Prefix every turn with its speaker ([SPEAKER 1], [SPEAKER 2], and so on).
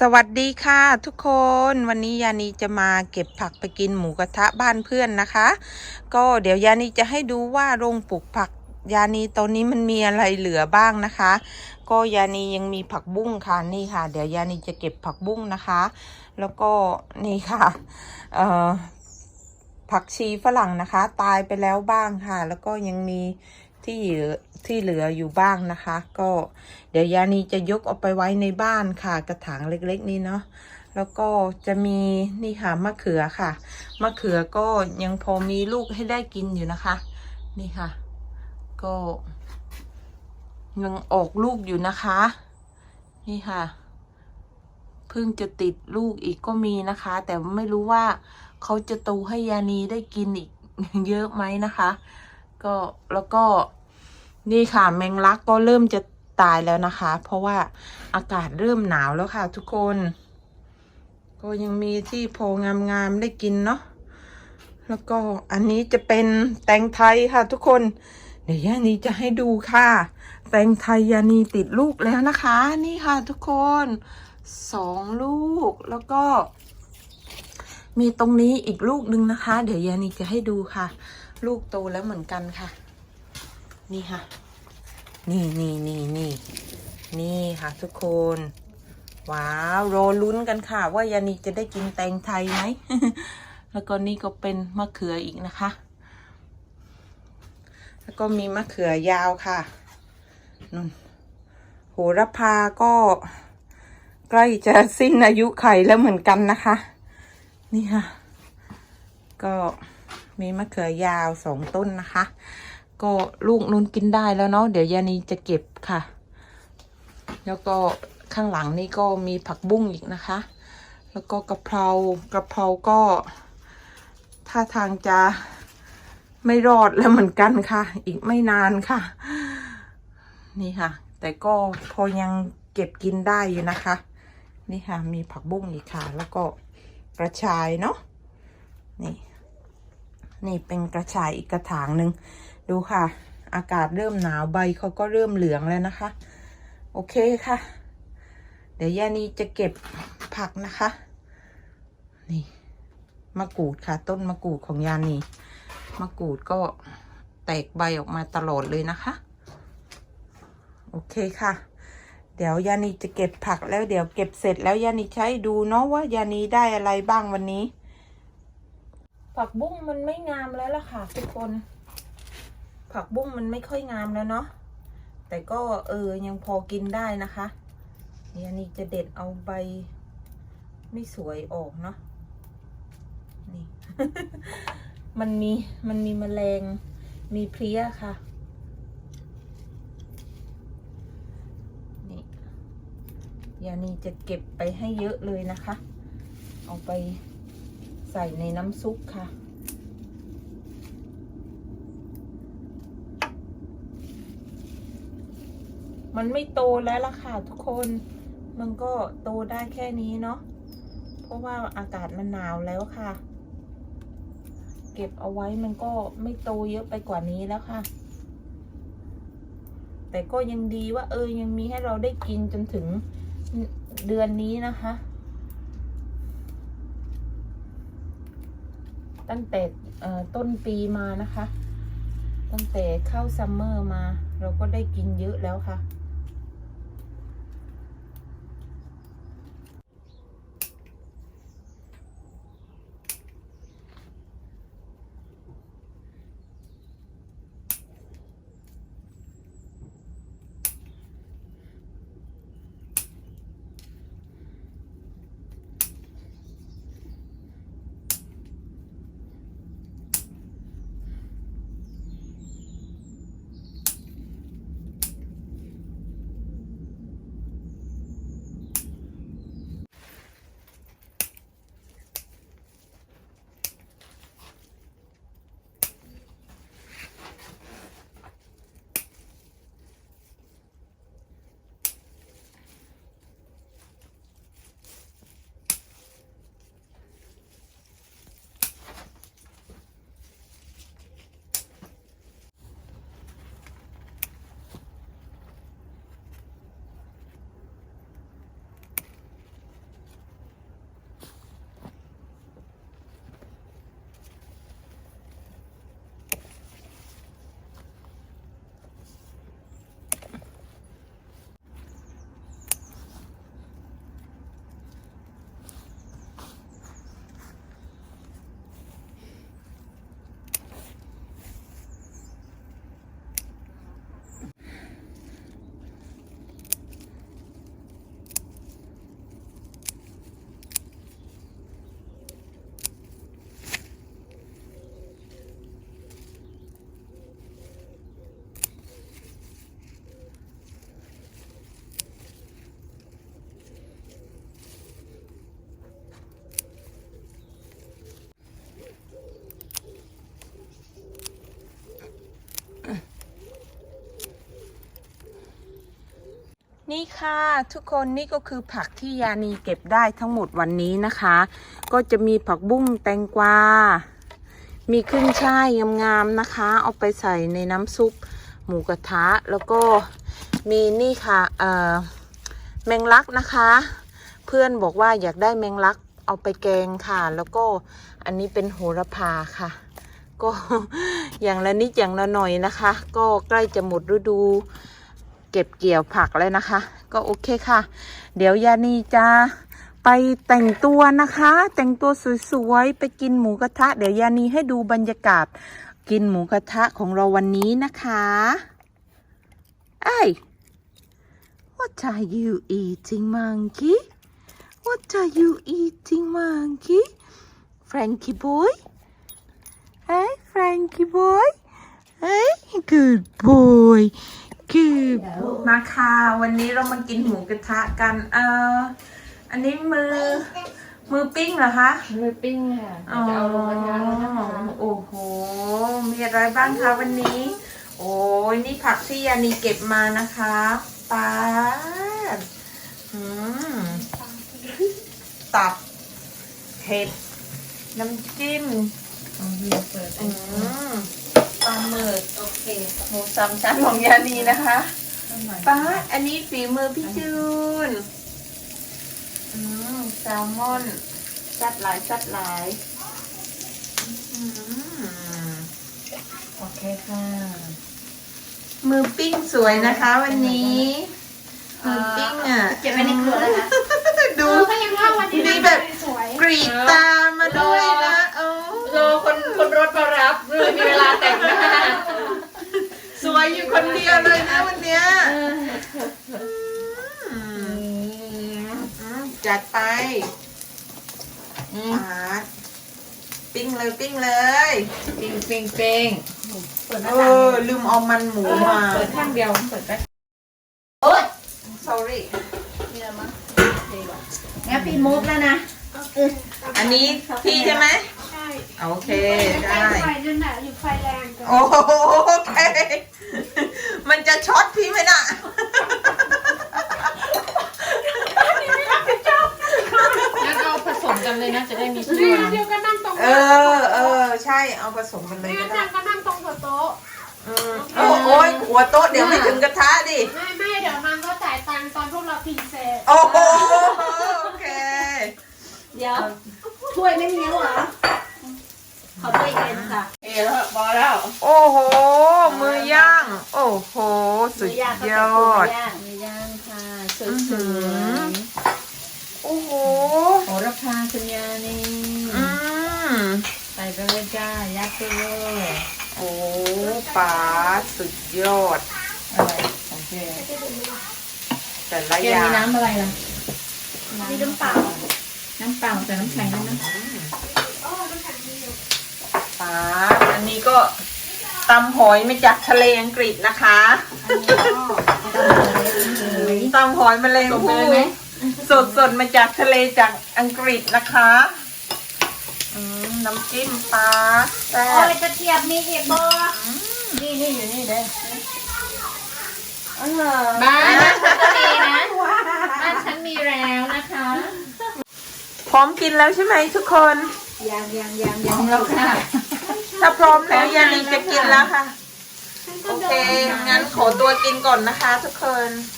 [SPEAKER 1] สวัสดีค่ะทุกคนวันนี้ยานีจะมาเก็บผักไปกินหมูกระทะบ้านเพื่อนนะคะ ก็เดี๋ยวยานีจะให้ดูว่าโรงปลูกผักยานีตอนนี้มันมีอะไรเหลือบ้างนะคะ ก็ยานียังมีผักบุ้งค่ะนี่ค่ะ เดี๋ยวยานีจะเก็บผักบุ้งนะคะ แล้วก็นี่ค่ะเอ่อผักชีฝรั่งนะคะ ตายไปแล้วบ้างค่ะ แล้วก็ยังมี ที่เหลือที่เหลืออยู่บ้างนะคะ ก็เดี๋ยวยานีจะยกเอาไปไว้ในบ้านค่ะ กระถางเล็กๆนี้เนาะแล้วก็จะมีนี่ค่ะมะเขือค่ะมะเขือก็ยังพอมีลูกให้ได้กินอยู่นะคะ นี่ค่ะ ก็ยังออกลูกอยู่นะคะ นี่ค่ะเพิ่งจะติดลูกอีกก็มีนะคะ แต่ไม่รู้ว่าเขาจะโตให้ยานีได้กินอีกเยอะไหมนะคะ ก็แล้วก็ นี่ค่ะแมงลักก็เริ่มจะตายแล้วนะคะ เพราะว่าอากาศเริ่มหนาวแล้วค่ะ ทุกคน ก็ยังมีที่โพงามๆได้กินเนาะแล้วก็อันนี้จะเป็นแตงไทยค่ะ ทุกคน เดี๋ยวยานีจะให้ดูค่ะ แตงไทยยานีติดลูกแล้วนะคะ นี่ค่ะ ทุกคนสองลูกแล้วก็ มีตรงนี้อีกลูกหนึ่งนะคะ เดี๋ยวยานีจะให้ดูค่ะ ลูกโตแล้วเหมือนกันค่ะ นี่ค่ะ นี่นี่นี่นี่นี่ค่ะทุกคน ว้าวรอลุ้นกันค่ะ ว่ายานีจะได้กินแตงไทยไหม แล้วก็นี่ก็เป็นมะเขืออีกนะคะ แล้วก็มีมะเขือยาวค่ะนุ่นโหระพาก็ใกล้จะสิ้นอายุไขแล้วเหมือนกันนะคะ นี่ค่ะ ก็มีมะเขือยาวสองต้นนะคะ ก็ลูกนู้นกินได้แล้วเนาะเดี๋ยวยานีจะเก็บค่ะ แล้วก็ข้างหลังนี่ก็มีผักบุ้งอีกนะคะ แล้วก็กะเพรากะเพราก็ท่าทางจะไม่รอดแล้วเหมือนกันค่ะ อีกไม่นานค่ะ นี่ค่ะ แต่ก็พอยังเก็บกินได้อยู่นะคะ นี่ค่ะ มีผักบุ้งอีกค่ะ แล้วก็กระชายเนาะนี่ นี่เป็นกระชายอีกกระถางหนึ่งดูค่ะ อากาศเริ่มหนาวใบเขาก็เริ่มเหลืองแล้วนะคะ โอเคค่ะ เดี๋ยวยานีจะเก็บผักนะคะ นี่มะกรูดค่ะ ต้นมะกรูดของยานีมะกรูดก็แตกใบออกมาตลอดเลยนะคะ โอเคค่ะ เดี๋ยวยานีจะเก็บผักแล้วเดี๋ยวเก็บเสร็จแล้วยานีใช้ดูเนาะว่ายานีได้อะไรบ้างวันนี้ ผักบุ้งมันไม่งามแล้วล่ะค่ะทุกคน ผักบุ้งมันไม่ค่อยงามแล้วเนาะแต่ก็เออยังพอกินได้นะคะยนีจะเด็ดเอาใบ ไม่สวยออกเนาะนี่ มันมีมันมีแมลงมีเพลี้ยค่ะนี่ยานีจะเก็บไปให้เยอะเลยนะคะ เอาไป ใส่ในน้ำซุปค่ะ มันไม่โตแล้วล่ะค่ะทุกคน มันก็โตได้แค่นี้เนาะ เพราะว่าอากาศมันหนาวแล้วค่ะ เก็บเอาไว้มันก็ไม่โตเยอะไปกว่านี้แล้วค่ะ แต่ก็ยังดีว่าเออยังมีให้เราได้กินจนถึงเดือนนี้นะคะ ตั้งแต่ต้นปีมานะคะ ตั้งแต่เข้าซัมเมอร์มา เราก็ได้กินเยอะแล้วค่ะ นี่ค่ะทุกคนนี่ก็คือผักที่ยานีเก็บได้ทั้งหมดวันนี้นะคะ ก็จะมีผักบุ้งแตงกวา มีขึ้นช่ายงามๆนะคะ เอาไปใส่ในน้ำซุปหมูกระทะ แล้วก็มีนี่ค่ะเอ่อแมงลักนะคะ เพื่อนบอกว่าอยากได้แมงลักเอาไปแกงค่ะ แล้วก็อันนี้เป็นโหระพาค่ะ ก็อย่างละนิดอย่างละหน่อยนะคะ ก็ใกล้จะหมดฤดู เก็บเกี่ยวผักแล้วนะคะ ก็โอเคค่ะ เดี๋ยวยานีจะไปแต่งตัวนะคะ แต่งตัวสวยๆ ไปกินหมูกระทะ เดี๋ยวยานีให้ดูบรรยากาศ กินหมูกระทะของเราวันนี้นะคะไอ้ What are you eating monkey What are you eating monkey Frankie boy Hey Frankie boy Hey good boy good boy มาค่ะ วันนี้เรามากินหมูกระทะกัน เอ่ออันนี้มือ มือปิ้งเหรอคะ
[SPEAKER 2] มือปิ้งค่ะ
[SPEAKER 1] อ๋อ
[SPEAKER 2] จะเอาลงกระทะแล้วนะคะ
[SPEAKER 1] โอ้โห มีอะไรบ้างคะวันนี้ โอ้ยนี่ผักที่ยานีเก็บมานะคะปลาดอืมตับเห็ดน้ำจิ้ม
[SPEAKER 2] เอาเฮียเปิด
[SPEAKER 1] อืม ปลาหมึก
[SPEAKER 2] โอเค
[SPEAKER 1] หมูสามชั้นของยานีนะคะ
[SPEAKER 2] เอาใหม่
[SPEAKER 1] ป้าดอันนี้ฝีมือพี่จูนอืมแซลมอนจัดหลายจัดหลายอืม
[SPEAKER 2] โอเคค่ะ
[SPEAKER 1] มือปิ้งสวยนะคะวันนี้ มือปิ้งอะ
[SPEAKER 2] เก็บไว้ในครัวแล้วนะ
[SPEAKER 1] ดู
[SPEAKER 3] ก็ยังว่าวันนี้
[SPEAKER 1] มีแบบ
[SPEAKER 3] สวย
[SPEAKER 1] กรีดตา
[SPEAKER 2] ลยมีเวลาแต่งหน้า
[SPEAKER 1] สวยอยู่คนเดียวเลยนะวันเนี้ยอืมอืมจัดไป
[SPEAKER 2] อืม
[SPEAKER 1] ปาดปิ้งเลยปิ้งเลย
[SPEAKER 2] ปิ้งปิ้งปิ้งเปิดหน้า
[SPEAKER 1] เอ
[SPEAKER 2] ต่าง
[SPEAKER 1] อ ลืมเอามันหมูมา
[SPEAKER 2] เปิดข้างเดียวเปิดไป
[SPEAKER 1] sorry
[SPEAKER 2] นี่ละมั้งดีกว่างั้นพี่มุกแล้วนะ
[SPEAKER 1] อันนี้พี่ใช่ไหม
[SPEAKER 3] ใช่
[SPEAKER 1] โอเค
[SPEAKER 3] ใกล้
[SPEAKER 1] ได้
[SPEAKER 3] ไฟนั่นแหละอยู่ไฟแรงเกัน
[SPEAKER 1] โอเค มันจะช็อตพี่ไหมน่ะ
[SPEAKER 2] งั้นเอาผสมกันเลยนะจะได้มี
[SPEAKER 3] เดี๋
[SPEAKER 2] ชื่อ
[SPEAKER 3] ยวเดี๋ยวก็นั่งตรง
[SPEAKER 1] เออ เออ ใช่ เอาผสมกันเลย
[SPEAKER 3] แม่
[SPEAKER 1] ก็ได้
[SPEAKER 3] จังก็นั่งตรงหัวโต๊ะ
[SPEAKER 1] อืมโอ้โอ้ยหัวโต๊ะเดี๋ยวไม่ถึงกระทะดิ
[SPEAKER 3] ไม่ไม่เดี๋ยวนางก็จ่ายตังค์ตอนพวกเรากินเสร็จ
[SPEAKER 1] โอ้โหโอเค
[SPEAKER 4] เดี๋ยวถ้วยไม่มีแล้วเหรอ ขอถ้วยเย็นค่ะ
[SPEAKER 2] เอ แล้วพอแล้ว
[SPEAKER 1] โอ้โห มือย่างโอ้โห สุดยอด
[SPEAKER 4] ย่างมือย่างค่ะส
[SPEAKER 1] อื้อหื
[SPEAKER 4] ว
[SPEAKER 1] อ
[SPEAKER 4] ย
[SPEAKER 1] โอ้โห
[SPEAKER 2] โหระพาคุณยานี่
[SPEAKER 1] อืม
[SPEAKER 2] ใส่ไปเลยจ้ายัดไปเลย
[SPEAKER 1] โอ้ป๋าสุดยอด
[SPEAKER 2] อะไรโอเค
[SPEAKER 1] แต่ละ
[SPEAKER 2] แก
[SPEAKER 1] อย่า
[SPEAKER 2] มี
[SPEAKER 1] ง
[SPEAKER 2] น้ำอะไรล่ะ
[SPEAKER 4] ๆนี่น้ำเปล่า
[SPEAKER 2] น้ำเปล่าแต่น้ำแข็งด้วยนะ
[SPEAKER 1] ป๋าอันนี้ก็ตำหอยมาจากทะเลอังกฤษนะคะตำหอยแมลง
[SPEAKER 2] ส่งไป
[SPEAKER 1] ภู่
[SPEAKER 2] เลยไหม
[SPEAKER 1] สดสดๆมาจากทะเลจากอังกฤษนะคะอืมน้ำจิ้มปลาแซ่
[SPEAKER 4] โอ้
[SPEAKER 1] บ
[SPEAKER 4] ยตะเกียบมีอีกบอนี่นี่อยู่นี่เด้อเออ
[SPEAKER 2] บ้านฉันก็มีนะบ้านฉันมีแล้วนะคะ
[SPEAKER 1] พร้อมกินแล้วใช่ไหมทุกคน
[SPEAKER 4] ยังยังยัง
[SPEAKER 2] ย
[SPEAKER 4] ยั
[SPEAKER 2] องมแล้วค่ะ
[SPEAKER 1] ถ้าพร้อมแล้วยานีจะกินแล้วค่ะ โอเค งั้นขอตัวกินก่อนนะคะ ทุกคน
[SPEAKER 3] เ